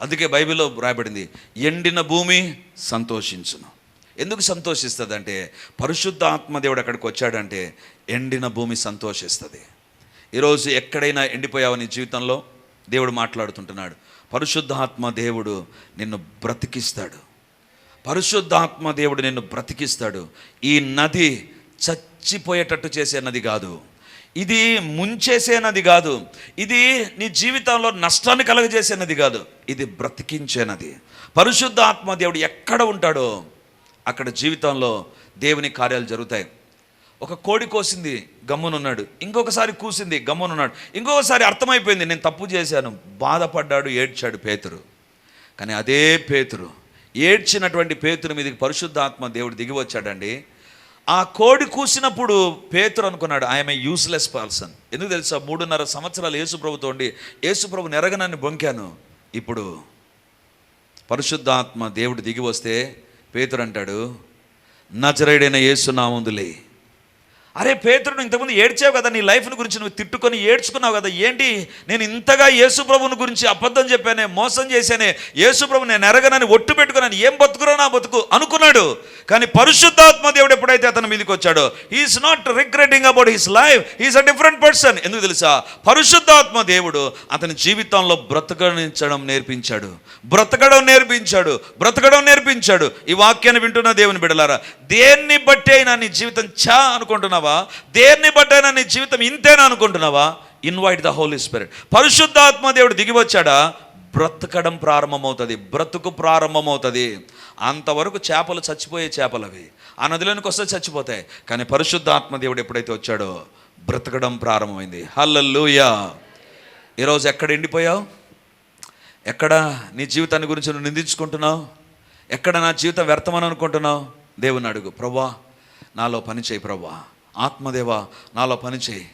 అందుకే బైబిల్లో రాయబడింది ఎండిన భూమి సంతోషించును. ఎందుకు సంతోషిస్తుంది అంటే పరిశుద్ధ ఆత్మదేవుడు అక్కడికి వచ్చాడంటే ఎండిన భూమి సంతోషిస్తుంది. ఈరోజు ఎక్కడైనా ఎండిపోయావు నీ జీవితంలో? దేవుడు మాట్లాడుతుంటున్నాడు పరిశుద్ధాత్మ దేవుడు నిన్ను బ్రతికిస్తాడు. పరిశుద్ధాత్మ దేవుడు నిన్ను బ్రతికిస్తాడు. ఈ నది చచ్చిపోయేటట్టు చేసే నది కాదు. ఇది ముంచేసే నది కాదు. ఇది నీ జీవితంలో నష్టాన్ని కలగజేసే నది కాదు. ఇది బ్రతికించే నది పరిశుద్ధ ఆత్మ దేవుడు ఎక్కడ ఉంటాడో అక్కడ జీవితంలో దేవుని కార్యాలు జరుగుతాయి. ఒక కోడి కోసింది గమ్మునున్నాడు ఇంకొకసారి కూసింది గమ్మునున్నాడు ఇంకొకసారి అర్థమైపోయింది నేను తప్పు చేశాను. బాధపడ్డాడు ఏడ్చాడు పేతురు. కానీ అదే పేతురు ఏడ్చినటువంటి పేతురు మీదకి పరిశుద్ధాత్మ దేవుడు దిగి వచ్చాడండి. ఆ కోడి కూసినప్పుడు పేతురు అనుకున్నాడు ఐఎమ్ ఏ యూస్లెస్ పర్సన్ ఎందుకు తెలుసా? మూడున్నర సంవత్సరాలు యేసుప్రభుతో ఉండి యేసుప్రభు నెరగనని బొంకాను. ఇప్పుడు పరిశుద్ధాత్మ దేవుడు దిగి వస్తే పేతురు అంటాడు నా యేసునామందులే. అరే పేతుడు ఇంతకుముందు ఏడ్చావు కదా నీ లైఫ్ని గురించి నువ్వు తిట్టుకొని ఏడ్చుకున్నావు కదా ఏంటి? నేను ఇంతగా యేసుప్రభుని గురించి అబద్ధం చెప్పానే మోసం చేశానే యేసుప్రభు నేను ఎరగనని ఒట్టు పెట్టుకున్నాను ఏం బతుకురా నా బతుకు అనుకున్నాడు. కానీ పరిశుద్ధాత్మ దేవుడు ఎప్పుడైతే అతని మీదకి వచ్చాడో he is not regretting about his life he's a different person ఎందుకు తెలుసా? పరిశుద్ధాత్మ దేవుడు అతని జీవితంలో బ్రతకడించడం నేర్పించాడు. బ్రతకడం నేర్పించాడు బ్రతకడం నేర్పించాడు. ఈ వాక్యాన్ని వింటున్న దేవుని బిడలారా దేన్ని బట్టి అయినా నీ జీవితం చా అనుకుంటున్నావా? దేన్ని బట్టైనా నీ జీవితం ఇంతేనా అనుకుంటున్నావా? ఇన్వైట్ ద హోలీ స్పిరిట్ పరిశుద్ధాత్మ దేవుడు దిగి వచ్చాడా? బ్రతకడం ప్రారంభమవుతుంది బ్రతుకు ప్రారంభమవుతుంది. అంతవరకు చేపలు చచ్చిపోయే చేపలు అవి. ఆ నదిలోనికి వస్తే చచ్చిపోతాయి. కానీ పరిశుద్ధాత్మ దేవుడు ఎప్పుడైతే వచ్చాడో బ్రతకడం ప్రారంభమైంది. హల్లల్లుయా ఈరోజు ఎక్కడ ఎండిపోయావు? ఎక్కడ నీ జీవితాన్ని గురించి నువ్వు నిందించుకుంటున్నావు? ఎక్కడ నా జీవితం వ్యర్థమని అనుకుంటున్నావు? దేవుని అడుగు. ప్రభా నాలో పని చేయి ప్రభా. ఆత్మదేవ నాలో పనిచేయి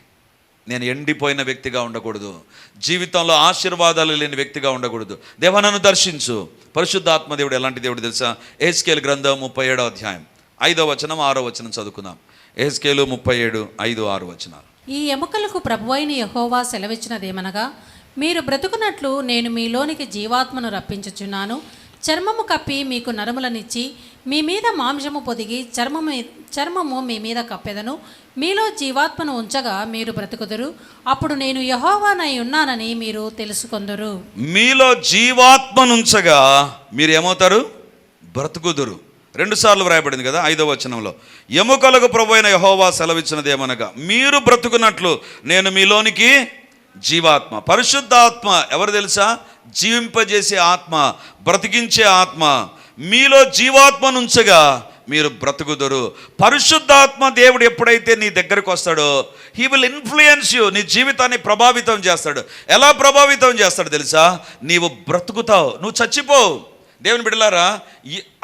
నేను ఎండిపోయిన వ్యక్తిగా ఉండకూడదు. జీవితంలో ఆశీర్వాదాలు లేని వ్యక్తిగా ఉండకూడదు. దేవ నన్ను దర్శించు. పరిశుద్ధ ఆత్మదేవుడు ఎలాంటి దేవుడు తెలుసా? ఏస్కేల్ గ్రంథం ముప్పై ఏడో అధ్యాయం. ఐదో వచనం ఆరో వచనం చదువుకుందాం. ఏస్కేలు ముప్పై ఏడు ఐదు ఆరు వచనాలు. ఈ ఎముకలకు ప్రభువైన యహోవా సెలవిచ్చినదేమనగా మీరు బ్రతుకున్నట్లు నేను మీలోనికి జీవాత్మను రప్పించుచున్నాను. చర్మము కప్పి మీకు నరములనిచ్చి మీ మీద మాంసము పొదిగి చర్మము చర్మము మీ మీద కప్పెదను. మీలో జీవాత్మను ఉంచగా మీరు బ్రతుకుదురు. అప్పుడు నేను యహోవానై ఉన్నానని మీరు తెలుసుకొందరు. మీలో జీవాత్మనుంచగా మీరు ఏమవుతారు బ్రతుకుదురు రెండుసార్లు వ్రాయబడింది కదా ఐదవ వచనంలో. ఎముకలకు ప్రభు అయిన యహోవా సెలవిచ్చినది ఏమనగా మీరు బ్రతుకున్నట్లు నేను మీలోనికి జీవాత్మ. పరిశుద్ధాత్మ ఎవరు తెలుసా? జీవింపజేసే ఆత్మ బ్రతికించే ఆత్మ. మీలో జీవాత్మనుంచగా మీరు బ్రతుకుదరు. పరిశుద్ధాత్మ దేవుడు ఎప్పుడైతే నీ దగ్గరకు వస్తాడో హీ విల్ ఇన్ఫ్లుయెన్స్ యూ నీ జీవితాన్ని ప్రభావితం చేస్తాడు. ఎలా ప్రభావితం చేస్తాడు తెలుసా? నీవు బ్రతుకుతావు. నువ్వు చచ్చిపోవు దేవుని బిడ్డలారా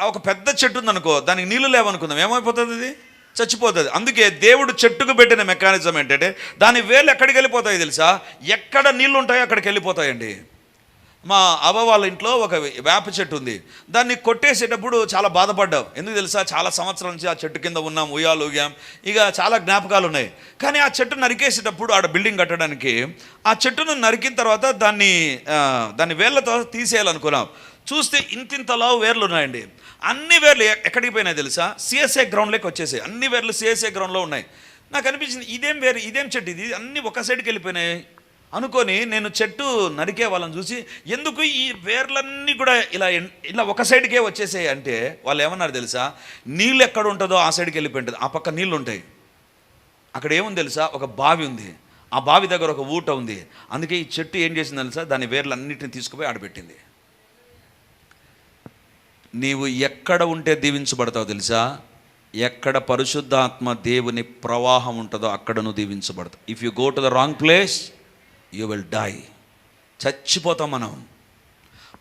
ఒక పెద్ద చెట్టు ఉందనుకో దానికి నీళ్ళు లేవనుకుందాం. ఏమైపోతుంది అది? చచ్చిపోతుంది. అందుకే దేవుడు చెట్టుకు పెట్టిన మెకానిజం ఏంటంటే దాని వేలు ఎక్కడికి వెళ్ళిపోతాయి తెలుసా? ఎక్కడ నీళ్ళు ఉంటాయో అక్కడికి వెళ్ళిపోతాయండి. మా అవ్వ వాళ్ళ ఇంట్లో ఒక వేప చెట్టు ఉంది. దాన్ని కొట్టేసేటప్పుడు చాలా బాధపడ్డాం. ఎందుకు తెలుసా? చాలా సంవత్సరాల నుంచి ఆ చెట్టు కింద ఉన్నాం ఉయ్యాలు ఊగాం. ఇక చాలా జ్ఞాపకాలు ఉన్నాయి. కానీ ఆ చెట్టు నరికేసేటప్పుడు ఆడ బిల్డింగ్ కట్టడానికి ఆ చెట్టును నరికిన తర్వాత దాన్ని దాన్ని వేళ్ళతో తీసేయాలనుకున్నాం. చూస్తే ఇంతింతలా వేర్లు ఉన్నాయండి. అన్ని వేర్లు ఎక్కడికి పోయినాయి తెలుసా? సిఎస్ఏ గ్రౌండ్లోకి వచ్చేసాయి. అన్ని వేర్లు సిఎస్ఏ గ్రౌండ్లో ఉన్నాయి. నాకు అనిపించింది ఇదేం వేరు ఇదేం చెట్టు ఇది? అన్ని ఒక సైడ్కి వెళ్ళిపోయినాయి. అనుకొని నేను చెట్టు నరికే వాళ్ళని చూసి ఎందుకు ఈ వేర్లన్నీ కూడా ఇలా ఇలా ఒక సైడ్కే వచ్చేసాయి అంటే వాళ్ళు ఏమన్నారు తెలుసా? నీళ్ళు ఎక్కడ ఉంటుందో ఆ సైడ్కి వెళ్ళిపోయి ఆ పక్క నీళ్ళు ఉంటాయి. అక్కడ ఏముంది తెలుసా? ఒక బావి ఉంది. ఆ బావి దగ్గర ఒక ఊట ఉంది. అందుకే ఈ చెట్టు ఏం చేసింది తెలుసా? దాని వేర్లన్నింటిని తీసుకుపోయి ఆడబెట్టింది. నీవు ఎక్కడ ఉంటే దీవించబడతావు తెలుసా? ఎక్కడ పరిశుద్ధాత్మ దేవుని ప్రవాహం ఉంటుందో అక్కడ నువ్వు దీవించబడతావు. If you go to the wrong place you will die చచ్చిపోతాం మనం.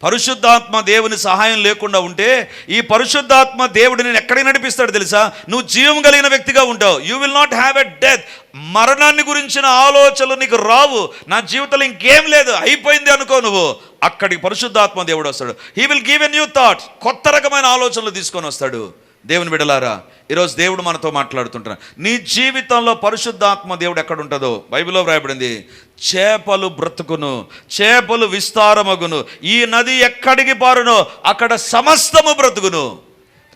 పరిశుద్ధాత్మ దేవుని సహాయం లేకుండా ఉంటే ఈ పరిశుద్ధాత్మ దేవుడు నేను ఎక్కడికి నడిపిస్తాడు తెలుసా? నువ్వు జీవం కలిగిన వ్యక్తిగా ఉంటావు. You will not have a death మరణాన్ని గురించిన ఆలోచనలు నీకు రావు. నా జీవితంలో ఇంకేం లేదు. అయిపోయింది అనుకో నువ్వు. అక్కడికి పరిశుద్ధాత్మ దేవుడు వస్తాడు. He will give a new thought కొత్త రకమైన ఆలోచనలు తీసుకొని వస్తాడు. దేవుని బిడలారా ఈరోజు దేవుడు మనతో మాట్లాడుతుంటారు నీ జీవితంలో పరిశుద్ధాత్మ దేవుడు ఎక్కడ ఉంటుందో బైబిల్లో వ్రాయబడింది. చేపలు బ్రతుకును చేపలు విస్తారమగును. ఈ నది ఎక్కడికి పారునో అక్కడ సమస్తము బ్రతుకును.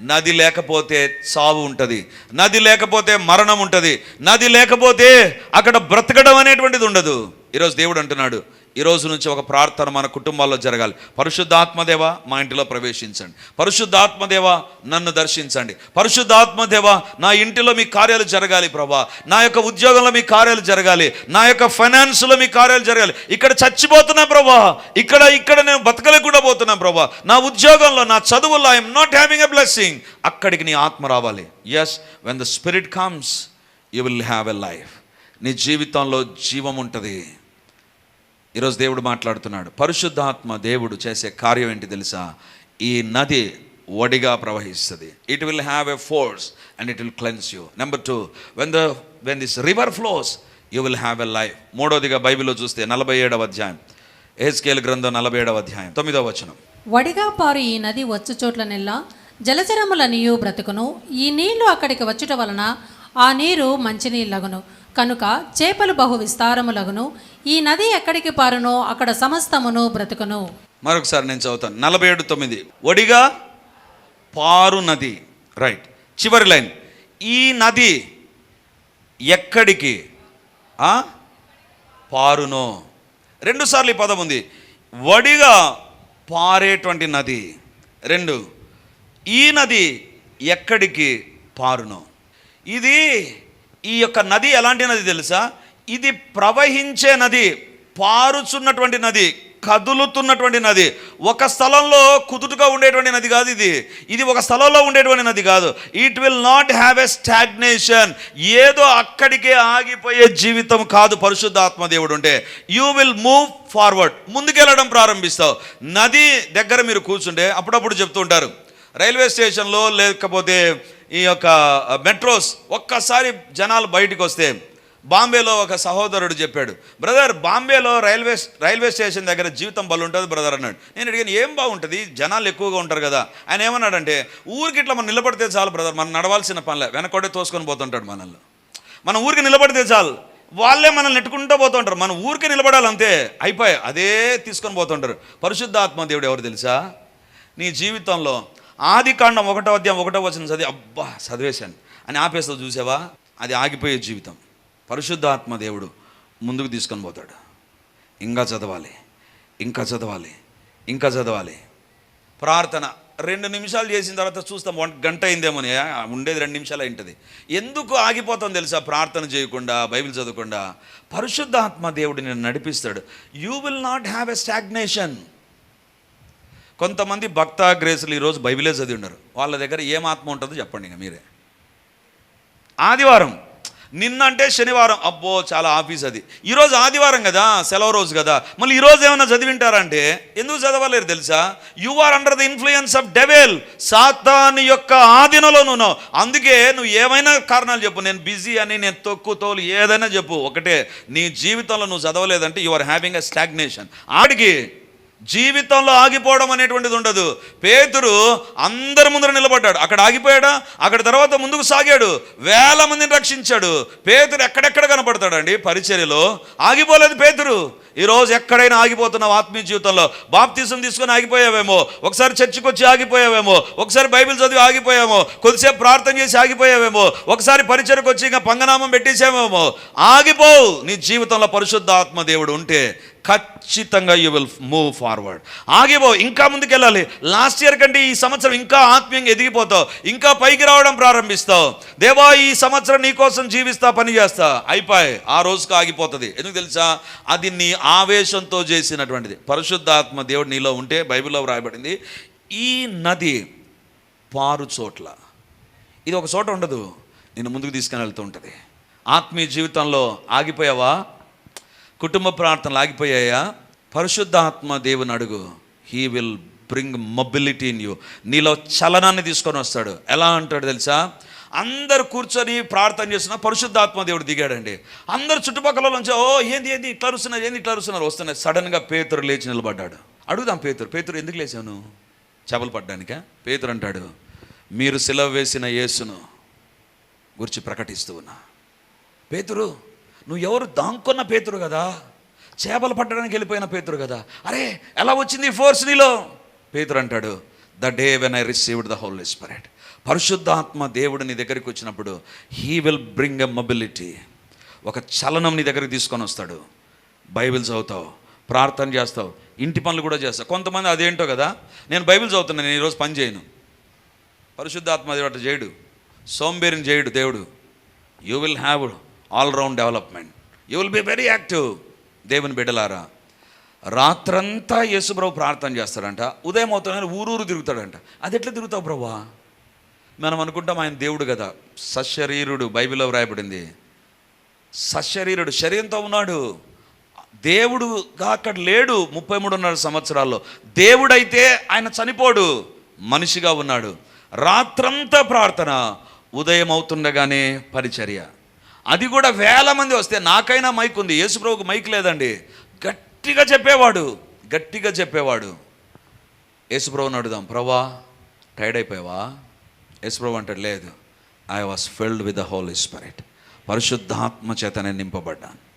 నది లేకపోతే చావు ఉంటుంది నది లేకపోతే మరణం ఉంటుంది నది లేకపోతే అక్కడ బ్రతకడం అనేటువంటిది ఉండదు. ఈరోజు దేవుడు అంటున్నాడు ఈ రోజు నుంచి ఒక ప్రార్థన మన కుటుంబాల్లో జరగాలి. పరిశుద్ధాత్మదేవ మా ఇంటిలో ప్రవేశించండి. పరిశుద్ధాత్మదేవ నన్ను దర్శించండి. పరిశుద్ధాత్మదేవ నా ఇంటిలో మీ కార్యాలు జరగాలి ప్రభా. నా యొక్క ఉద్యోగంలో మీ కార్యాలు జరగాలి. నా యొక్క ఫైనాన్స్లో మీ కార్యాలు జరగాలి. ఇక్కడ చచ్చిపోతున్నా ప్రభా. ఇక్కడ ఇక్కడ నేను బతకలేకుండా పోతున్నా ప్రభా. నా ఉద్యోగంలో నా చదువుల్లో I'm not having a blessing అక్కడికి నీ ఆత్మ రావాలి. Yes when the spirit comes you will have a life నీ జీవితంలో జీవం ఉంటుంది. ఈరోజు దేవుడు మాట్లాడుతున్నాడు. పరిశుద్ధాత్మ దేవుడు చేసే కార్యం ఏంటి తెలుసా? ఈ నది ఒడిగా ప్రవహిస్తుంది. It will have a force and it will cleanse you number two when the when this river flows you will have a life మూడోదిగా బైబిల్లో చూస్తే నలభై ఏడవ అధ్యాయం. ఏస్కేల్ గ్రంథం నలభై ఏడవ అధ్యాయం తొమ్మిదవ వచనం. వడిగా పారు ఈ నది వచ్చు చోట్లనెల్లా జలచరములనియు బ్రతుకును. ఈ నీళ్ళు అక్కడికి వచ్చుట వలన ఆ నీరు మంచినీళ్ళగును. కనుక చేపలు బహు విస్తారములగును. ఈ నది ఎక్కడికి పారునో అక్కడ సమస్తమును బ్రతుకును. మరొకసారి నేను చదువుతాను. నలభై ఏడు తొమ్మిది. ఒడిగా పారు నది. రైట్ చివరి లైన్. ఈ నది ఎక్కడికి పారునో. పారునో రెండుసార్లు ఈ పదం ఉంది. వడిగా పారేటువంటి నది. రెండు. ఈ నది ఎక్కడికి పారునో. ఇది ఈ యొక్క నది ఎలాంటి నది తెలుసా? ఇది ప్రవహించే నది పారుచున్నటువంటి నది కదులుతున్నటువంటి నది. ఒక స్థలంలో కుదుటుగా ఉండేటువంటి నది కాదు ఇది. ఇది ఒక స్థలంలో ఉండేటువంటి నది కాదు. It will not have a stagnation ఏదో అక్కడికే ఆగిపోయే జీవితం కాదు పరిశుద్ధాత్మ దేవుడు ఉంటే యూ విల్ మూవ్ ఫార్వర్డ్ ముందుకెళ్ళడం ప్రారంభిస్తావు. నది దగ్గర మీరు కూర్చుంటే అప్పుడప్పుడు చెప్తూ ఉంటారు. రైల్వే స్టేషన్లో లేకపోతే ఈ యొక్క మెట్రోస్ ఒక్కసారి జనాలు బయటకు వస్తే బాంబేలో ఒక సహోదరుడు చెప్పాడు బ్రదర్ బాంబేలో రైల్వే రైల్వే స్టేషన్ దగ్గర జీవితం బలు ఉంటుంది బ్రదర్ అన్నాడు. నేను అడిగాను ఏం బాగుంటుంది? జనాలు ఎక్కువగా ఉంటారు కదా. ఆయన ఏమన్నాడంటే ఊరికి ఇట్లా మనం నిలబడితే చాలు బ్రదర్ మనం నడవాల్సిన పనిలే వెనకొడే తోసుకొని పోతుంటాడు మనల్ని. మనం ఊరికి నిలబడితే చాలు వాళ్ళే మనల్ని నెట్టుకుంటూ పోతుంటారు. మనం ఊరికి నిలబడాలి అంతే అయిపోయి అదే తీసుకొని పోతుంటారు. పరిశుద్ధాత్మ దేవుడు ఎవరు తెలుసా? నీ జీవితంలో ఆది కాండం ఒకటో అధ్యాయం ఒకటో వచ్చిన చదివి అబ్బా చదివేశాను. అని ఆపేస్తా చూసావా? అది ఆగిపోయే జీవితం. పరిశుద్ధాత్మ దేవుడు ముందుకు తీసుకొని పోతాడు. ఇంకా చదవాలి ఇంకా చదవాలి ఇంకా చదవాలి. ప్రార్థన రెండు నిమిషాలు చేసిన తర్వాత చూస్తాం వన్ గంట అయిందేమో ఉండేది రెండు నిమిషాలు అయింటుంది. ఎందుకు ఆగిపోతాం తెలుసా? ప్రార్థన చేయకుండా బైబిల్ చదవకుండా. పరిశుద్ధాత్మ దేవుడు నేను నడిపిస్తాడు. You will not have a stagnation కొంతమంది భక్త గ్రేసులు ఈరోజు బైబిలే చదివి ఉన్నారు. వాళ్ళ దగ్గర ఏం ఆత్మ ఉంటుందో చెప్పండి ఇంకా మీరే. ఆదివారం నిన్నంటే శనివారం. అబ్బో చాలా ఆఫీస్ అది. ఈరోజు ఆదివారం కదా సెలవు రోజు కదా. మళ్ళీ ఈరోజు ఏమైనా చదివింటారంటే ఎందుకు చదవలేరు తెలుసా? You are under the influence of devil సాతాని యొక్క ఆధీనంలో నువ్వు అందుకే నువ్వు ఏమైనా కారణాలు చెప్పు. నేను బిజీ అని నేను తొక్కు తోలు ఏదైనా చెప్పు. ఒకటే నీ జీవితంలో నువ్వు చదవలేదంటే you are having a stagnation ఆడికి జీవితంలో ఆగిపోవడం అనేటువంటిది ఉండదు. పేతురు అందరి ముందర నిలబడ్డాడు. అక్కడ ఆగిపోయాడా? అక్కడ తర్వాత ముందుకు సాగాడు. వేల మందిని రక్షించాడు. పేతురు ఎక్కడెక్కడ కనపడతాడండి? పరిచర్యలో. ఆగిపోలేదు పేతురు. ఈరోజు ఎక్కడైనా ఆగిపోతున్నావు ఆత్మీయ జీవితంలో? బాప్తీసం తీసుకొని ఆగిపోయావేమో? ఒకసారి చర్చికి వచ్చి ఆగిపోయావేమో? ఒకసారి బైబిల్ చదివి ఆగిపోయామో? కొద్దిసేపు ప్రార్థన చేసి ఆగిపోయావేమో? ఒకసారి పరిచయకు వచ్చి ఇంకా పంగనామం పెట్టేసామేమో ఆగిపోవు నీ జీవితంలో పరిశుద్ధ ఆత్మ దేవుడు ఉంటే ఖచ్చితంగా యూ విల్ మూవ్ ఫార్వర్డ్ ఆగిపో ఇంకా ముందుకెళ్ళాలి. లాస్ట్ ఇయర్ కంటే ఈ సంవత్సరం ఇంకా ఆత్మీయంగా ఎదిగిపోతావు. ఇంకా పైకి రావడం ప్రారంభిస్తావు. దేవా ఈ సంవత్సరం నీ కోసం జీవిస్తా పని చేస్తా. అయిపోయి ఆ రోజుకి ఆగిపోతుంది. ఎందుకు తెలుసా? అది నీ ఆవేశంతో చేసినటువంటిది. పరిశుద్ధాత్మ దేవుడు నీలో ఉంటే బైబిల్లో వ్రాయబడింది ఈ నది పారు చోట్ల. ఇది ఒక చోట ఉండదు. నేను ముందుకు తీసుకుని వెళ్తూ ఉంటుంది. ఆత్మీయ జీవితంలో ఆగిపోయావా? కుటుంబ ప్రార్థనలు ఆగిపోయాయా? పరిశుద్ధాత్మ దేవుని అడుగు. He will bring mobility in you నీలో చలనాన్ని తీసుకొని వస్తాడు. ఎలా అంటాడు తెలుసా? అందరు కూర్చొని ప్రార్థన చేస్తున్నా పరిశుద్ధాత్మ దేవుడు దిగాడండి. అందరు చుట్టుపక్కల నుంచి ఓ ఏంది ఏంది ఇట్లా అరుస్తున్నారు ఏంది ఇట్లా అరుస్తున్నారు? వస్తున్నాయి సడన్గా పేతురు లేచి నిలబడ్డాడు. అడుగుదాం పేతురు పేతురు ఎందుకు లేచాను చేపలు పడ్డానికా పేతురు అంటాడు మీరు సిలవ వేసిన యేసును గురించి ప్రకటిస్తూ ఉన్నా. పేతురు నువ్వు ఎవరు దాంకున్న పేతురు కదా? చేపలు పట్టడానికి వెళ్ళిపోయిన పేతురు కదా? అరే ఎలా వచ్చింది ఫోర్స్ నీలో? పేతురు అంటాడు the day when I received the holy spirit పరిశుద్ధాత్మ దేవుడు నీ దగ్గరికి వచ్చినప్పుడు he will bring a mobility ఒక చలనం నీ దగ్గరికి తీసుకొని వస్తాడు. బైబిల్ చదువుతావు ప్రార్థన చేస్తావు ఇంటి పనులు కూడా చేస్తావు. కొంతమంది అదేంటో కదా? నేను బైబిల్ చదువుతున్నాను నేను ఈరోజు పని చేయను. పరిశుద్ధాత్మ దేవుడు చేయడు. సోంబేరిని చేయడు దేవుడు. You will have all round development you will be very active దేవుని బిడ్డలారా. రాత్రంతా యేసుప్రభు ప్రార్థన చేస్తాడంట. ఉదయం అవుతాడని ఊరూరు తిరుగుతాడంట. అది ఎట్లా తిరుగుతావు ప్రభా? మనం అనుకుంటాం ఆయన దేవుడు కదా. సశరీరుడు బైబిల్లో వ్రాయబడింది. సశరీరుడు శరీరంతో ఉన్నాడు. దేవుడుగా అక్కడ లేడు ముప్పై మూడున్నర సంవత్సరాల్లో. దేవుడైతే ఆయన చనిపోడు మనిషిగా ఉన్నాడు. రాత్రంతా ప్రార్థన ఉదయం అవుతుండగానే పరిచర్య. అది కూడా వేల మంది వస్తే నాకైనా మైక్ ఉంది. యేసుప్రభుకు మైక్ లేదండి. గట్టిగా చెప్పేవాడు. గట్టిగా చెప్పేవాడు. యేసుప్రభుని అడుగుదాం. ప్రభా టైర్డ్ అయిపోయావా? యేసుప్రభు అంటాడు లేదు. I was filled with the holy spirit పరిశుద్ధాత్మ చేత నేను నింపబడ్డాను.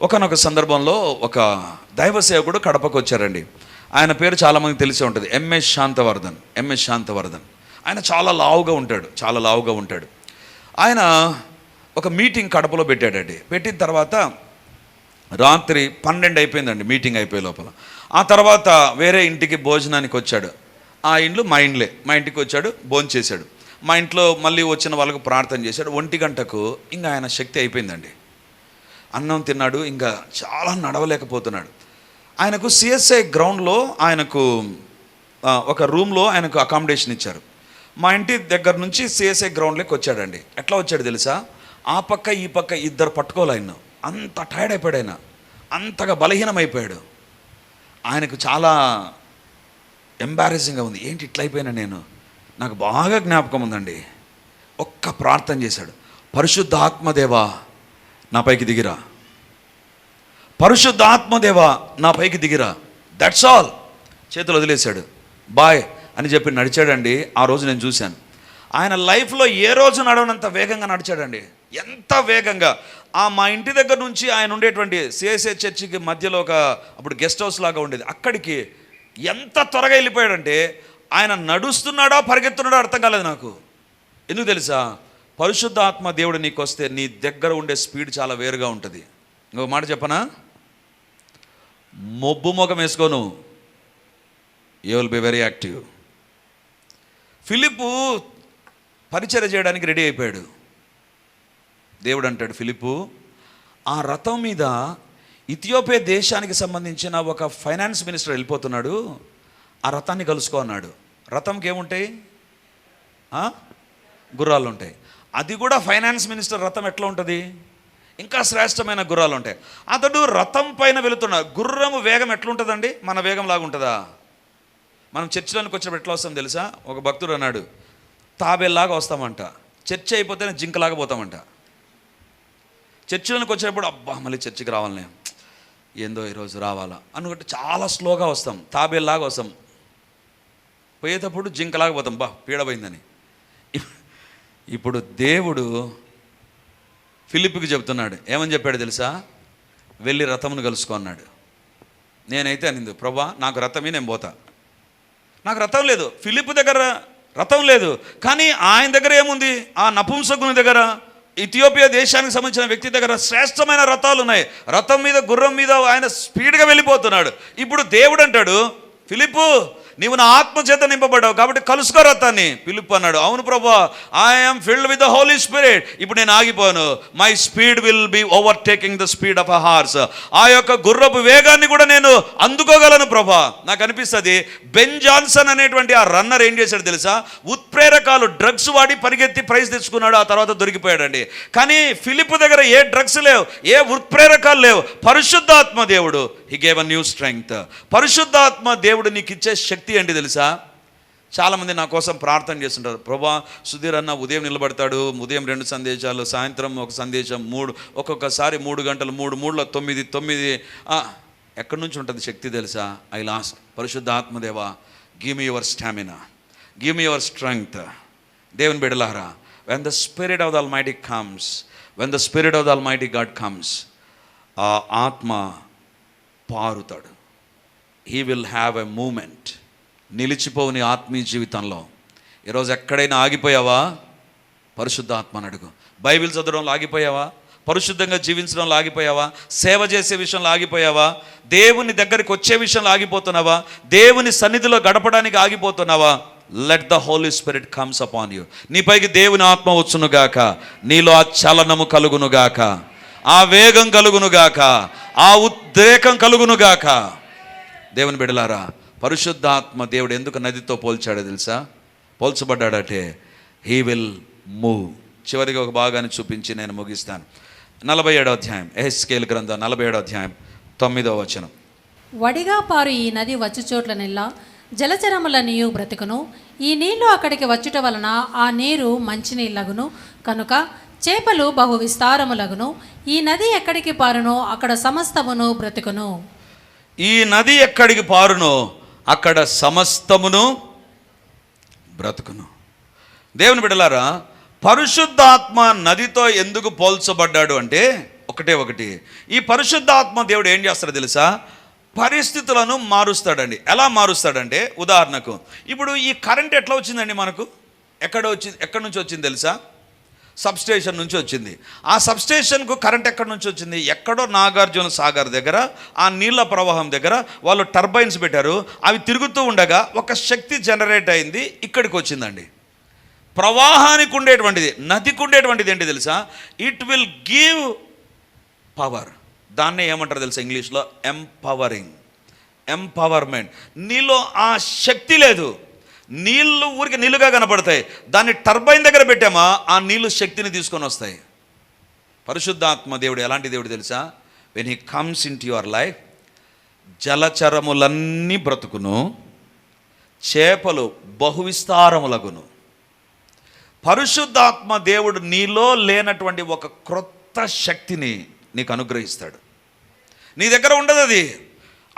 ఒకనొక సందర్భంలో ఒక దైవ సేవకుడు కడపకు వచ్చారండి. ఆయన పేరు చాలామందికి తెలిసే ఉంటుంది. ఎంఎస్ శాంతవర్ధన్. ఎంఎస్ శాంతవర్ధన్. ఆయన చాలా లావుగా ఉంటాడు. చాలా లావుగా ఉంటాడు. ఆయన ఒక మీటింగ్ కడపలో పెట్టాడండి. పెట్టిన తర్వాత రాత్రి పన్నెండు అయిపోయిందండి మీటింగ్ అయిపోయే లోపల. ఆ తర్వాత వేరే ఇంటికి భోజనానికి వచ్చాడు. ఆ ఇండ్లు మా ఇండ్లే. మా ఇంటికి వచ్చాడు భోంచేశాడు మా ఇంట్లో మళ్ళీ వచ్చిన వాళ్ళకు ప్రార్థన చేశాడు. ఒంటి గంటకు ఇంకా ఆయన శక్తి అయిపోయిందండి. అన్నం తిన్నాడు ఇంకా చాలా నడవలేకపోతున్నాడు. ఆయనకు సిఎస్ఐ గ్రౌండ్లో ఆయనకు ఒక రూమ్లో ఆయనకు అకామిడేషన్ ఇచ్చారు. మా ఇంటి దగ్గర నుంచి సిఎస్ఐ గ్రౌండ్లోకి వచ్చాడండి. ఎట్లా వచ్చాడు తెలుసా? ఆ పక్క ఈ పక్క ఇద్దరు పట్టుకోలేను ఆయన. అంత టైర్డ్ అయిపోయాడు ఆయన. అంతగా బలహీనమైపోయాడు. ఆయనకు చాలా ఎంబారెసింగ్గా ఉంది. ఏంటి ఇట్లా అయిపోయినా నేను? నాకు బాగా జ్ఞాపకం ఉందండి. ఒక్క ప్రార్థన చేశాడు. పరిశుద్ధ ఆత్మదేవా నా పైకి దిగిరా. పరిశుద్ధ ఆత్మదేవా నా పైకి దిగిరా. దట్స్ ఆల్ చేతులు వదిలేశాడు. బాయ్ అని చెప్పి నడిచాడండి. ఆ రోజు నేను చూశాను. ఆయన లైఫ్లో ఏ రోజు నడవనంత వేగంగా నడిచాడండి. ఎంత వేగంగా. ఆ మా ఇంటి దగ్గర నుంచి ఆయన ఉండేటువంటి సిఎస్ఏ చర్చికి మధ్యలో ఒక అప్పుడు గెస్ట్ హౌస్ లాగా ఉండేది. అక్కడికి ఎంత త్వరగా వెళ్ళిపోయాడంటే ఆయన నడుస్తున్నాడా పరిగెత్తున్నాడా అర్థం కాలేదు నాకు. ఎందుకు తెలుసా? పరిశుద్ధాత్మ దేవుడు నీకు వస్తే నీ దగ్గర ఉండే స్పీడ్ చాలా వేరుగా ఉంటుంది. ఇంకొక మాట చెప్పనా? మొబ్బు ముఖం వేసుకోను you will be very active Philip పరిచయం చేయడానికి రెడీ అయిపోయాడు. దేవుడు అంటాడు ఫిలిపు ఆ రథం మీద ఇథియోపియా దేశానికి సంబంధించిన ఒక ఫైనాన్స్ మినిస్టర్ వెళ్ళిపోతున్నాడు. ఆ రథాన్ని కలుసుకో అన్నాడు. రథంకి ఏముంటాయి? గుర్రాలు ఉంటాయి. అది కూడా ఫైనాన్స్ మినిస్టర్ రథం ఎట్లా ఉంటుంది? ఇంకా శ్రేష్టమైన గుర్రాలు ఉంటాయి. అతడు రథం పైన వెళుతున్నాడు గుర్రము వేగం ఎట్లుంటుందండి? మన వేగం లాగుంటుందా? మనం చర్చిలోనికి వచ్చినప్పుడు ఎట్లా వస్తాం తెలుసా? ఒక భక్తుడు అన్నాడు తాబేల్లాగా వస్తామంట. చర్చ్ అయిపోతేనే జింకలాగా పోతామంట. చర్చిలోనికి వచ్చినప్పుడు అబ్బా మళ్ళీ చర్చికి రావాలనే ఏందో ఈరోజు రావాలా? అనుకుంటే చాలా స్లోగా వస్తాం. తాబేల్లాగా వస్తాం. పోయేటప్పుడు జింకలాగా పోతాం. బా పీడపోయిందని ఇప్పుడు దేవుడు ఫిలిప్కి చెప్తున్నాడు. ఏమని చెప్పాడు తెలుసా? వెళ్ళి రథమును కలుసుకో అన్నాడు. నేనైతే అనింది ప్రభా నాకు రథమే నేను పోతా. నాకు రథం లేదు. ఫిలిప్ దగ్గర రథం లేదు. కానీ ఆయన దగ్గర ఏముంది? ఆ నపుంసకుని దగ్గర ఇథియోపియా దేశానికి సంబంధించిన వ్యక్తి దగ్గర శ్రేష్టమైన రథాలు ఉన్నాయి. రథం మీద గుర్రం మీద ఆయన స్పీడ్గా వెళ్ళిపోతున్నాడు. ఇప్పుడు దేవుడు అంటాడు ఫిలిపు నీవు నా ఆత్మ చేత నింపబడ్డావు కాబట్టి కలుసుకో రథాన్ని. పిలుపు అన్నాడు అవును ప్రభా I'm filled with the holy spirit ఇప్పుడు నేను ఆగిపోను my speed will be overtaking the speed of a horse ఆ యొక్క గుర్రపు వేగాన్ని కూడా నేను అందుకోగలను ప్రభా. నాకు అనిపిస్తుంది బెన్ జాన్సన్ అనేటువంటి ఆ రన్నర్ ఏం చేశాడు తెలుసా? ఉత్ప్రేరకాలు డ్రగ్స్ వాడి పరిగెత్తి ప్రైజ్ తెచ్చుకున్నాడు ఆ తర్వాత దొరికిపోయాడండి. కానీ ఫిలిప్ దగ్గర ఏ డ్రగ్స్ లేవు ఏ ఉత్ప్రేరకాలు లేవు. పరిశుద్ధాత్మ దేవుడు he gave a new strength పరిశుద్ధాత్మ దేవుడు నీకు ఇచ్చే శక్తి అండి తెలుసా? చాలామంది నా కోసం ప్రార్థన చేస్తుంటారు. ప్రభా సుధీర్ అన్న ఉదయం నిలబడతాడు ఉదయం రెండు సందేశాలు సాయంత్రం ఒక సందేశం మూడు ఒక్కొక్కసారి మూడు గంటలు మూడు మూడులో తొమ్మిది తొమ్మిది ఎక్కడి నుంచి ఉంటుంది శక్తి తెలుసా? I loss పరిశుద్ధాత్మదేవ give me your stamina give me your strength దేవుని బిడలారా when the spirit of the almighty comes when the spirit of the almighty god comes ఆ ఆత్మ పారుతాడు. He will have a moment నిలిచిపోని ఆత్మీయ జీవితంలో. ఈరోజు ఎక్కడైనా ఆగిపోయావా? పరిశుద్ధాత్మని అడుగు. బైబిల్ చదవడంలో ఆగిపోయావా? పరిశుద్ధంగా జీవించడంలో ఆగిపోయావా సేవ చేసే విషయంలో ఆగిపోయావా దేవుని దగ్గరికి వచ్చే విషయంలో ఆగిపోతున్నావా దేవుని సన్నిధిలో గడపడానికి ఆగిపోతున్నావా? Let the holy spirit comes upon you నీపైకి దేవుని ఆత్మ వచ్చునుగాక నీలో ఆ చలనము కలుగునుగాక ఆ వేగం కలుగునుగాక ఆ ఉద్రేకం కలుగునుగాక దేవుని బిడలారా పరిశుద్ధాత్మ దేవుడు ఎందుకు నదితో పోల్చాడో తెలుసా? పోల్చబడ్డాడంటే హీ విల్ మూవ్ చివరిగా ఒక భాగాన్ని చూపించి నేను ముగిస్తాను. నలభై ఏడో అధ్యాయం. ఎహెస్కేల్ గ్రంథం నలభై ఏడో అధ్యాయం తొమ్మిదో వచనం. వడిగా పారు ఈ నది వచ్చు చోట్లనెల్లా జలచరములనియు బ్రతుకును. ఈ నీళ్ళు అక్కడికి వచ్చుట వలన ఆ నీరు మంచినీళ్ళగును కనుక చేపలు బహు విస్తారములగును. ఈ నది ఎక్కడికి పారునో అక్కడ సమస్తమును బ్రతుకును. ఈ నది ఎక్కడికి పారునో అక్కడ సమస్తమును బ్రతుకును. దేవుని బిడలారా పరిశుద్ధాత్మ నదితో ఎందుకు పోల్చబడ్డాడు అంటే ఒకటే ఒకటి. ఈ పరిశుద్ధాత్మ దేవుడు ఏం చేస్తాడో తెలుసా? పరిస్థితులను మారుస్తాడండి. ఎలా మారుస్తాడంటే ఉదాహరణకు ఇప్పుడు ఈ కరెంట్ ఎట్లా వచ్చిందండి మనకు? ఎక్కడ వచ్చింది ఎక్కడి నుంచి వచ్చింది తెలుసా? సబ్స్టేషన్ నుంచి వచ్చింది. ఆ సబ్స్టేషన్కు కరెంట్ ఎక్కడి నుంచి వచ్చింది? ఎక్కడో నాగార్జున సాగర్ దగ్గర ఆ నీళ్ళ ప్రవాహం దగ్గర వాళ్ళు టర్బైన్స్ పెట్టారు. అవి తిరుగుతూ ఉండగా ఒక శక్తి జనరేట్ అయింది ఇక్కడికి వచ్చిందండి. ప్రవాహానికి ఉండేటువంటిది నదికి ఉండేటువంటిది ఏంటి తెలుసా? ఇట్ విల్ గివ్ పవర్ దాన్నే ఏమంటారు తెలుసా ఇంగ్లీష్లో? ఎంపవరింగ్ ఎంపవర్మెంట్ నీలో ఆ శక్తి లేదు. నీళ్ళు ఊరికి నీళ్ళుగా కనపడతాయి. దాన్ని టర్బైన్ దగ్గర పెట్టామా? ఆ నీళ్ళు శక్తిని తీసుకొని వస్తాయి. పరిశుద్ధాత్మ దేవుడు ఎలాంటి దేవుడు తెలుసా? When he comes into your life జలచరములన్నీ బ్రతుకును చేపలు బహువిస్తారములగును. పరిశుద్ధాత్మ దేవుడు నీలో లేనటువంటి ఒక క్రొత్త శక్తిని నీకు అనుగ్రహిస్తాడు. నీ దగ్గర ఉండదు అది.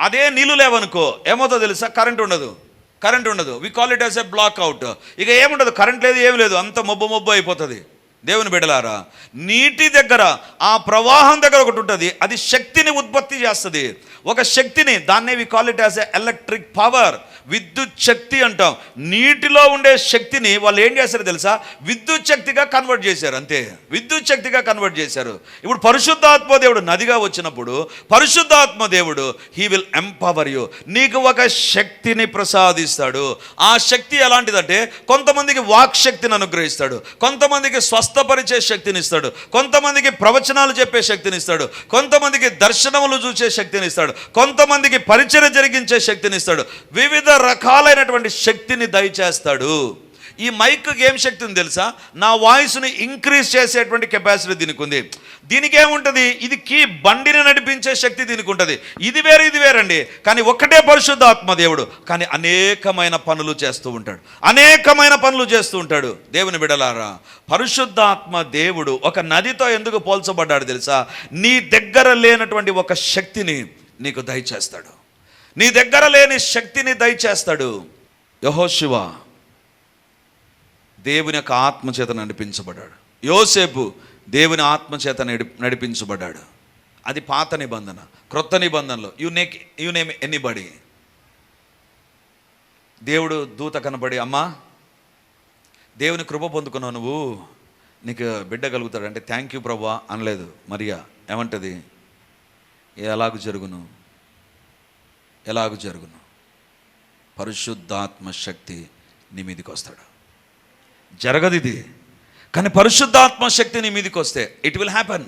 అదే నీళ్ళు లేవనుకో. ఏమవుతుందో తెలుసా? కరెంట్ ఉండదు. కరెంట్ ఉండదు. We call it as a black out ఇక ఏముండదు? కరెంట్ లేదు ఏమి లేదు. అంత మొబ్బు మొబ్బు అయిపోతుంది. దేవుని బిడలారా నీటి దగ్గర ఆ ప్రవాహం దగ్గర ఒకటి ఉంటుంది. అది శక్తిని ఉత్పత్తి చేస్తుంది. ఒక శక్తిని దాన్నే we call it as a electric power విద్యుత్ శక్తి అంటాం. నీటిలో ఉండే శక్తిని వాళ్ళు ఏం చేశారు తెలుసా? విద్యుత్ శక్తిగా కన్వర్ట్ చేశారు అంతే. విద్యుత్ శక్తిగా కన్వర్ట్ చేశారు. ఇప్పుడు పరిశుద్ధాత్మ దేవుడు నదిగా వచ్చినప్పుడు పరిశుద్ధాత్మ దేవుడు హీ విల్ ఎంపవర్ యూ నీకు ఒక శక్తిని ప్రసాదిస్తాడు. ఆ శక్తి ఎలాంటిదంటే కొంతమందికి వాక్ శక్తిని అనుగ్రహిస్తాడు కొంతమందికి స్వస్థపరిచే శక్తిని ఇస్తాడు కొంతమందికి ప్రవచనాలు చెప్పే శక్తిని ఇస్తాడు కొంతమందికి దర్శనములు చూసే శక్తిని ఇస్తాడు కొంతమందికి పరిచయం జరిగించే శక్తిని ఇస్తాడు. వివిధ రకాలైనటువంటి శక్తిని దయచేస్తాడు. ఈ మైక్కి ఏం శక్తి ఉంది తెలుసా? నా వాయిస్ని ఇంక్రీజ్ చేసేటువంటి కెపాసిటీ దీనికి ఉంది. దీనికి ఏముంటుంది ఇది కీ బండిని నడిపించే శక్తి దీనికి ఉంటుంది. ఇది వేరు ఇది వేరండి. కానీ ఒక్కటే పరిశుద్ధాత్మ దేవుడు. కానీ అనేకమైన పనులు చేస్తూ ఉంటాడు. అనేకమైన పనులు చేస్తూ ఉంటాడు. దేవుని బిడలారా పరిశుద్ధాత్మ దేవుడు ఒక నదితో ఎందుకు పోల్చబడ్డాడు తెలుసా? నీ దగ్గర లేనటువంటి ఒక శక్తిని నీకు దయచేస్తాడు. నీ దగ్గర లేని శక్తిని దయచేస్తాడు. యహోశివ దేవుని యొక్క ఆత్మచేత నడిపించబడ్డాడు. యోసేపు దేవుని ఆత్మచేత నడి నడిపించబడ్డాడు. అది పాత నిబంధన క్రొత్త నిబంధనలో. You name you name anybody దేవుడు దూత కనబడి అమ్మా దేవుని కృప పొందుకున్నావు నువ్వు. నీకు బిడ్డ కలుగుతాడు. అంటే థ్యాంక్ యూ ప్రభా అనలేదు. మరియా ఏమంటది? ఎలాగ జరుగును? ఎలాగు జరుగును? పరిశుద్ధాత్మ శక్తి నీ మీదకి వస్తాడు. జరగదు ఇది కానీ పరిశుద్ధాత్మ శక్తి నీ మీదకి వస్తే it will happen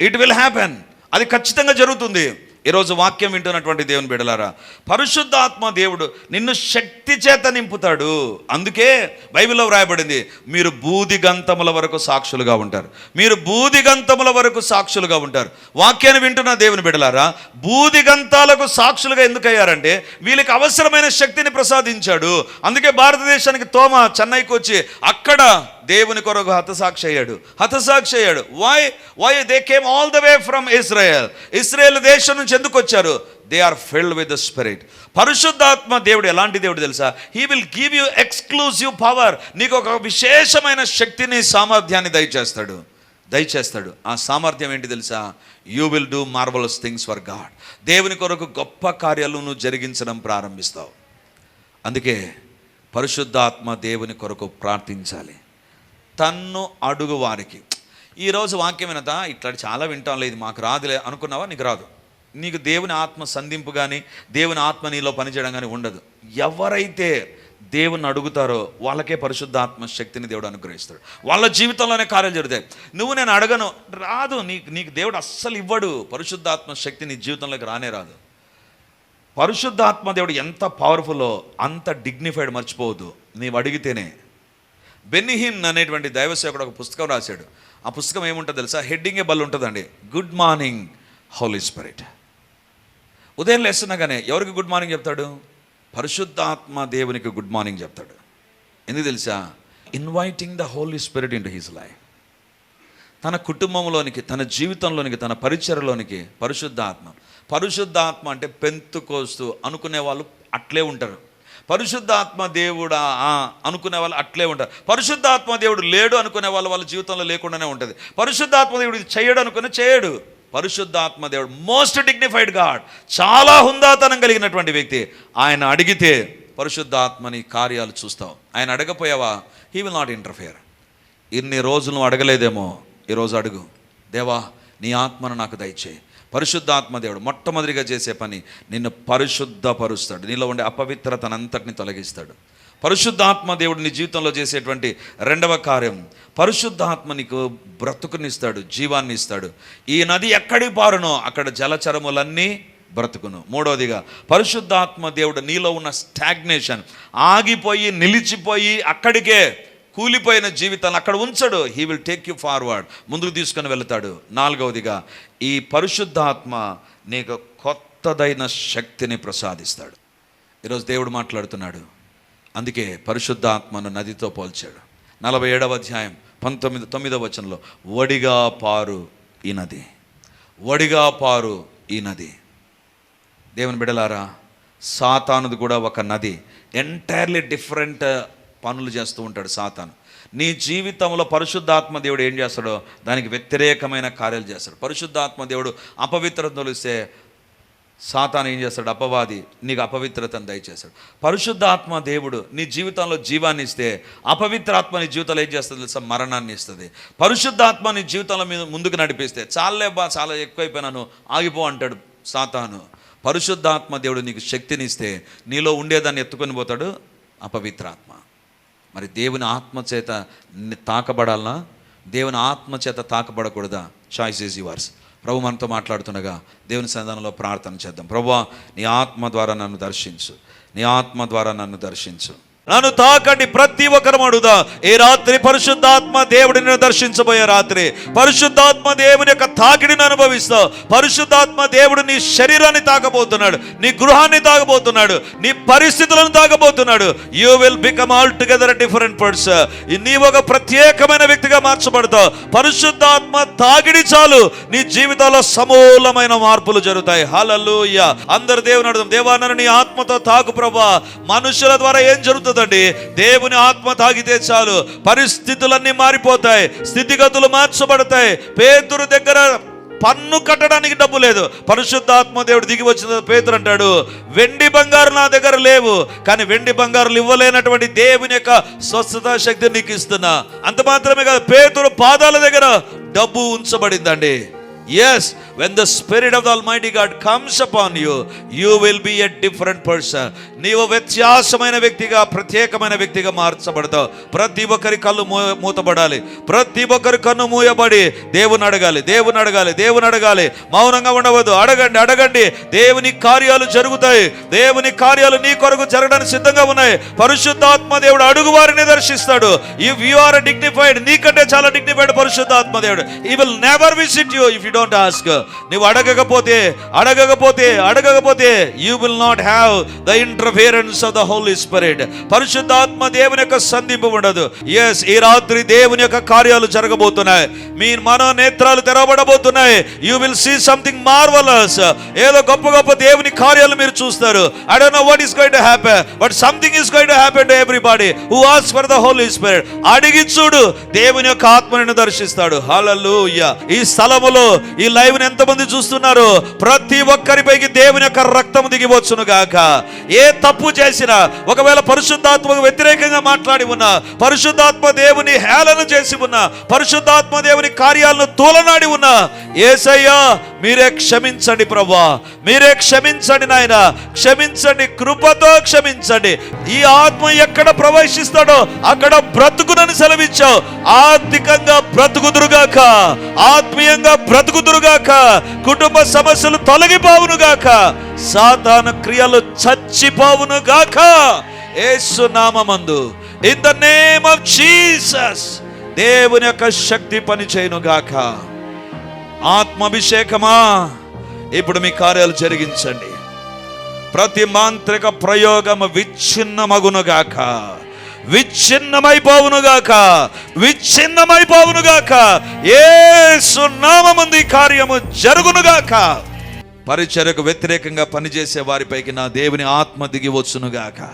it will happen అది ఖచ్చితంగా జరుగుతుంది. ఈరోజు వాక్యం వింటున్నటువంటి దేవుని బిడలారా పరిశుద్ధాత్మ దేవుడు నిన్ను శక్తి చేత నింపుతాడు. అందుకే బైబిల్లో వ్రాయబడింది మీరు బూదిగంతముల వరకు సాక్షులుగా ఉంటారు. మీరు బూదిగంతముల వరకు సాక్షులుగా ఉంటారు. వాక్యాన్ని వింటున్న దేవుని బిడలారా బూదిగంతాలకు సాక్షులుగా ఎందుకయ్యారంటే వీళ్ళకి అవసరమైన శక్తిని ప్రసాదించాడు. అందుకే భారతదేశానికి తోమ చెన్నైకి వచ్చి అక్కడ దేవుని కొరకు హతసాక్షి అయ్యాడు. హతసాక్షి అయ్యాడు. Why why they came all the way from Israel Israel దేశం నుంచి ఎందుకు వచ్చారు? They are filled with the spirit పరిశుద్ధాత్మ దేవుడు ఎలాంటి దేవుడు తెలుసా? He will give you exclusive power నీకు ఒక విశేషమైన శక్తిని సామర్థ్యాన్ని దయచేస్తాడు. దయచేస్తాడు. ఆ సామర్థ్యం ఏంటి తెలుసా? You will do marvellous things for God దేవుని కొరకు గొప్ప కార్యాలు నువ్వు జరిగించడం ప్రారంభిస్తావు. అందుకే పరిశుద్ధాత్మ దేవుని కొరకు ప్రార్థించాలి. తన్ను అడుగు వారికి. ఈరోజు వాక్యం వినత? ఇట్లా చాలా వింటాం లేదు. మాకు రాదులే. అనుకున్నావా? నీకు రాదు. నీకు దేవుని ఆత్మ సంధింపు కానీ దేవుని ఆత్మ నీలో పనిచేయడం కానీ ఉండదు. ఎవరైతే దేవుని అడుగుతారో వాళ్ళకే పరిశుద్ధాత్మ శక్తిని దేవుడు అనుగ్రహిస్తాడు. వాళ్ళ జీవితంలోనే కార్యాలు జరుగుతాయి. నువ్వు నేను అడగను. రాదు. నీకు నీకు దేవుడు అస్సలు ఇవ్వడు. పరిశుద్ధాత్మ శక్తి నీ జీవితంలోకి రానే రాదు. పరిశుద్ధాత్మ దేవుడు ఎంత పవర్ఫుల్లో అంత డిగ్నిఫైడ్ మర్చిపోవద్దు. నీవు అడిగితేనే బెన్నిహిన్ అనేటువంటి దైవసేవకుడు ఒక పుస్తకం రాశాడు. ఆ పుస్తకం ఏముంటుంది తెలుసా? హెడ్డింగే బల్ ఉంటుందండి. గుడ్ మార్నింగ్ హోలీ స్పిరిట్ ఉదయం లేస్తున్నాగానే ఎవరికి గుడ్ మార్నింగ్ చెప్తాడు? పరిశుద్ధాత్మ దేవునికి గుడ్ మార్నింగ్ చెప్తాడు. ఎందుకు తెలుసా? Inviting the holy spirit in his life తన కుటుంబంలోనికి తన జీవితంలోనికి తన పరిచయలోనికి పరిశుద్ధాత్మ. పరిశుద్ధాత్మ అంటే పెంతు కోస్తూ అనుకునే వాళ్ళు అట్లే ఉంటారు. పరిశుద్ధాత్మ దేవుడా అనుకునే వాళ్ళు అట్లే ఉంటారు. పరిశుద్ధాత్మ దేవుడు లేడు అనుకునే వాళ్ళు వాళ్ళ జీవితంలో లేకుండానే ఉంటుంది. పరిశుద్ధాత్మ దేవుడు ఇది చేయడు అనుకుని చేయడు. పరిశుద్ధాత్మ దేవుడు మోస్ట్ డిగ్నిఫైడ్ గాడ్ చాలా హుందాతనం కలిగినటువంటి వ్యక్తి. ఆయన అడిగితే పరిశుద్ధాత్మని కార్యాలు చూస్తావు. ఆయన అడగపోయావా? హీ విల్ నాట్ ఇంటర్ఫియర్ ఇన్ని రోజులు నువ్వు అడగలేదేమో? ఈరోజు అడుగు. దేవా నీ ఆత్మను నాకు దయచేయి. పరిశుద్ధాత్మ దేవుడు మొట్టమొదటిగా చేసే పని నిన్ను పరిశుద్ధపరుస్తాడు. నీలో ఉండే అపవిత్రతనంతటిని తొలగిస్తాడు. పరిశుద్ధాత్మ దేవుడు నీ జీవితంలో చేసేటువంటి రెండవ కార్యం పరిశుద్ధాత్మ నీకు బ్రతుకునిస్తాడు జీవాన్ని ఇస్తాడు ఈ నది ఎక్కడికి పారునో అక్కడ జలచరములన్నీ బ్రతుకును. మూడవదిగా పరిశుద్ధాత్మ దేవుడు నీలో ఉన్న స్టాగ్నేషన్ ఆగిపోయి నిలిచిపోయి అక్కడికే కూలిపోయిన జీవితాన్ని అక్కడ ఉంచడు. He will take you forward ముందుకు తీసుకొని వెళ్తాడు. నాలుగవదిగా ఈ పరిశుద్ధాత్మ నీకు కొత్తదైన శక్తిని ప్రసాదిస్తాడు. ఈరోజు దేవుడు మాట్లాడుతున్నాడు. అందుకే పరిశుద్ధాత్మను నదితో పోల్చాడు. నలభై ఏడవ అధ్యాయం పంతొమ్మిది తొమ్మిదవ వచనంలో వడిగా పారు ఈ నది. వడిగా పారు ఈ నది. దేవుని బిడలారా సాతానుది కూడా ఒక నది. ఎంటైర్లీ డిఫరెంట్ పనులు చేస్తూ ఉంటాడు సాతాను. నీ జీవితంలో పరిశుద్ధాత్మ దేవుడు ఏం చేస్తాడో దానికి వ్యతిరేకమైన కార్యాలు చేస్తాడు. పరిశుద్ధాత్మ దేవుడు అపవిత్రత తొలిస్తే సాతాను ఏం చేస్తాడు? అపవాది నీకు అపవిత్రతను దయచేస్తాడు. పరిశుద్ధాత్మ దేవుడు నీ జీవితంలో జీవాన్ని ఇస్తే అపవిత్రాత్మ నీ జీవితంలో ఏం చేస్తుంది తెలుసా? మరణాన్ని ఇస్తుంది. పరిశుద్ధాత్మ నీ జీవితంలో మీద ముందుకు నడిపిస్తే చాలే బా చాలా ఎక్కువైపోయినాను ఆగిపో అంటాడు సాతాను. పరిశుద్ధాత్మ దేవుడు నీకు శక్తినిస్తే నీలో ఉండేదాన్ని ఎత్తుకొని పోతాడు అపవిత్రాత్మ. మరి దేవుని ఆత్మ చేత తాకబడాలనా? దేవుని ఆత్మ చేత తాకబడకూడదా? చాయిస్ ఈజ్ యువర్స్ ప్రభు మనతో మాట్లాడుతుండగా దేవుని సన్నిధానంలో ప్రార్థన చేద్దాం. ప్రభు నీ ఆత్మ ద్వారా నన్ను దర్శించు. నీ ఆత్మ ద్వారా నన్ను దర్శించు. నన్ను తాకండి ప్రతి ఒక్కరు అడుగుదా? ఈ రాత్రి పరిశుద్ధాత్మ దేవుడిని దర్శించబోయే రాత్రి? పరిశుద్ధాత్మ దేవుని యొక్క తాకిడిని అనుభవిస్తావు పరిశుద్ధాత్మ దేవుడు నీ శరీరాన్ని తాకబోతున్నాడు నీ గృహాన్ని తాకబోతున్నాడు నీ పరిస్థితులను తాకబోతున్నాడు. You will become all together different person నీ ఒక ప్రత్యేకమైన వ్యక్తిగా మార్చబడతావు పరిశుద్ధాత్మ తాకిడి చాలు. నీ జీవితంలో సమూలమైన మార్పులు జరుగుతాయి. హలలుయ అందరు దేవుని అడుగుదాం. దేవా నన్ను నీ ఆత్మతో తాకు ప్రభా. మనుషుల ద్వారా ఏం జరుగుతుంది? జరుగుతుందండి దేవుని ఆత్మ తాగితే చాలు. పరిస్థితులన్నీ మారిపోతాయి. స్థితిగతులు మార్చబడతాయి. పేదరు దగ్గర పన్ను కట్టడానికి డబ్బు లేదు. పరిశుద్ధాత్మ దేవుడు దిగి వచ్చిన పేతురు అంటాడు వెండి బంగారు నా దగ్గర లేవు కానీ వెండి బంగారులు ఇవ్వలేనటువంటి దేవుని యొక్క స్వస్థత శక్తి నీకు ఇస్తున్నా. అంత మాత్రమే కాదు పేతురు పాదాల దగ్గర డబ్బు ఉంచబడిందండి. Yes when the spirit of the almighty God comes upon you you will be a different person నీవు వ్యత్యాసమైన వ్యక్తిగా ప్రత్యేకమైన వ్యక్తిగా మార్చబడతావు. ప్రతి ఒక్కరి కళ్ళు మూ మూతబడాలి ప్రతి ఒక్కరి కన్ను మూయబడి దేవుని అడగాలి దేవుని అడగాలి దేవుని అడగాలి. మౌనంగా ఉండవద్దు. అడగండి అడగండి. దేవుని కార్యాలు జరుగుతాయి. దేవుని కార్యాలు నీ కొరకు జరగడానికి సిద్ధంగా ఉన్నాయి. పరిశుద్ధాత్మ దేవుడు అడుగు వారిని దర్శిస్తాడు. ఇఫ్ యు ఆర్ డిగ్నిఫైడ్ నీకంటే చాలా డిగ్నిఫైడ్ పరిశుద్ధాత్మ దేవుడు. He will never visit you if you don't ask నువ్వు అడగకపోతే అడగకపోతే అడగకపోతే you will not have the interference of the holy spirit పరిశుద్ధాత్మ దేవుని యొక్క సంధింపు ఉండదు. ఎస్ ఈ రాత్రి దేవుని యొక్క కార్యాలు జరగబోతున్నాయి. మీ మనో నేత్రాలు తెరవబడబోతున్నాయి. You will see something marvellous ఏదో గొప్ప గొప్ప దేవుని కార్యాలు మీరు చూస్తారు. I don't know what is going to happen but something is going to happen to everybody who ask for the holy spirit అడిగి చూడు దేవుని యొక్క ఆత్మను దర్శిస్తాడు. హల్లెలూయా ఈ స్థలములో ఈ లైవ్ని ఎంతమంది చూస్తున్నారు? ప్రతి ఒక్కరిపైకి దేవుని యొక్క రక్తం దిగివచ్చును గాక. ఏ తప్పు చేసినా ఒకవేళ పరిశుద్ధాత్మకు వ్యతిరేకంగా మాట్లాడి ఉన్నా పరిశుద్ధాత్మ దేవుని హేళన చేసి ఉన్నా పరిశుద్ధాత్మ దేవుని కార్యాలను తూలనాడి ఉన్నా ఏసయ్యా మీరే క్షమించండి ప్రభా మీరే క్షమించండి నాయన. క్షమించండి కృపతో క్షమించండి. ఈ ఆత్మ ఎక్కడ ప్రవేశిస్తాడో అక్కడ బ్రతుకునని సెలవిచ్చావు. ఆర్థికంగా బ్రతుకుదురుగాక. ఆత్మీయంగా బ్రతుకు బ్రతుకుదురుగాక కుటుంబ సమస్యలు తొలగిపోవునుగాక. సాతాను క్రియలు చచ్చిపోవునుగాక. ఏసు నామమందు. In the name of Jesus దేవుని యొక్క శక్తి పని చేయనుగాక ఆత్మాభిషేకమా? ఇప్పుడు మీ కార్యాలు జరిగించండి. ప్రతి మాంత్రిక ప్రయోగము విచ్ఛిన్నమగునుగాక. విచ్ఛిన్నమైపోవునుగాక. విచ్ఛిన్నమైపోవునుగాక. ఏ సున్నామముంది కార్యము జరుగునుగాక. పరిచర్యకు వ్యతిరేకంగా పనిచేసే వారిపైకి నా దేవుని ఆత్మ దిగి వచ్చునుగాక.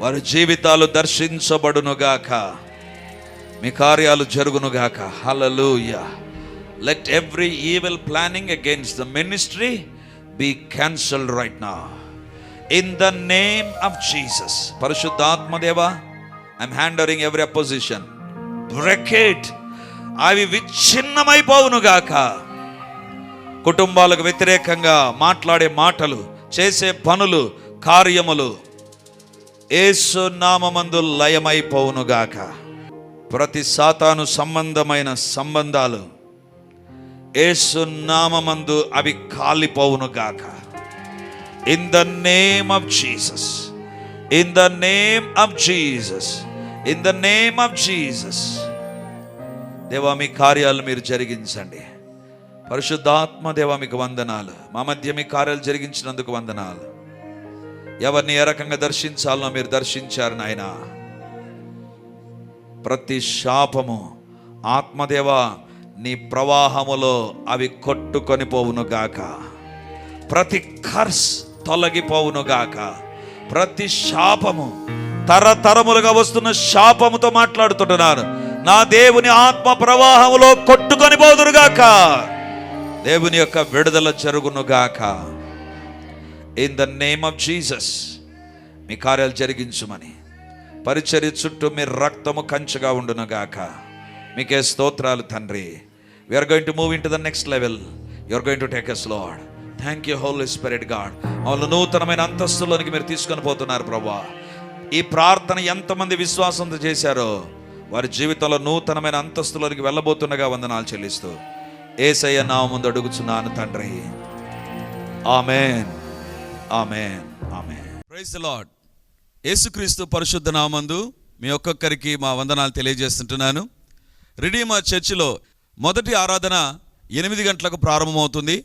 వారి జీవితాలు దర్శించబడునుగాక. మీ కార్యాలు జరుగునుగాక. Hallelujah let every evil planning against the ministry be cancel right నా in the name of Jesus పరిశుద్ధాత్మదేవా I'm hindering every opposition break it అవి విచ్ఛిన్నమైపోవునుగాక కుటుంబాలకు వ్యతిరేకంగా మాట్లాడే మాటలు చేసే పనులు కార్యములు ఏసు నామమందు లయమైపోవునుగాక ప్రతి సాతాను సంబంధమైన సంబంధాలు ఏసు నామమందు అవి కాలిపోవునుగాక in the name of Jesus in the name of Jesus in the name of Jesus దేవా మీ కార్యాలు మీరు జరిగించండి. పరిశుద్ధాత్మ దేవా మీకు వందనాలు. మా మధ్య మీ కార్యాలు జరిగించినందుకు వందనాలు. ఎవరిని ఏ రకంగా దర్శించాలనో మీరు దర్శించారు నాయన. ప్రతి శాపము ఆత్మదేవ నీ ప్రవాహములో అవి కొట్టుకొని పోవును గాక. ప్రతి కర్స్ తొలగిపోవును గాక ప్రతి శాపము తరతరములుగా వస్తున్న శాపముతో మాట్లాడుతుంటున్నాను. నా దేవుని ఆత్మ ప్రవాహములో కొట్టుకొని పోదురుగాక. దేవుని యొక్క విడుదల జరుగునుగాక. In the name of Jesus మీ కార్యాలు జరిగించుమని. పరిచర్య చుట్టూ మీ రక్తము కంచుగా ఉండునుగాక. మీకే స్తోత్రాలు తండ్రి. We are going to move into the next level you are going to take us lord thank you holy spirit God వాళ్ళు నూతనమైన అంతస్తులోనికి మీరు తీసుకొని పోతున్నారు ప్రభా. ఈ ప్రార్థన ఎంతమంది విశ్వాసంతో చేశారో వారి జీవితంలో నూతనమైన అంతస్తులోనికి వెళ్ళబోతుండగా వందనాలు చెల్లిస్తూ ఏసయ్య నా ముందు అడుగుచున్నాను తండ్రి. Amen. Amen. Amen. Praise lord యేసుక్రీస్తు పరిశుద్ధ నామందు మీ ఒక్కొక్కరికి మా వందనాలు తెలియజేస్తుంటున్నాను. రిడీమర్ చర్చిలో మొదటి ఆరాధన ఎనిమిది గంటలకు ప్రారంభమవుతుంది.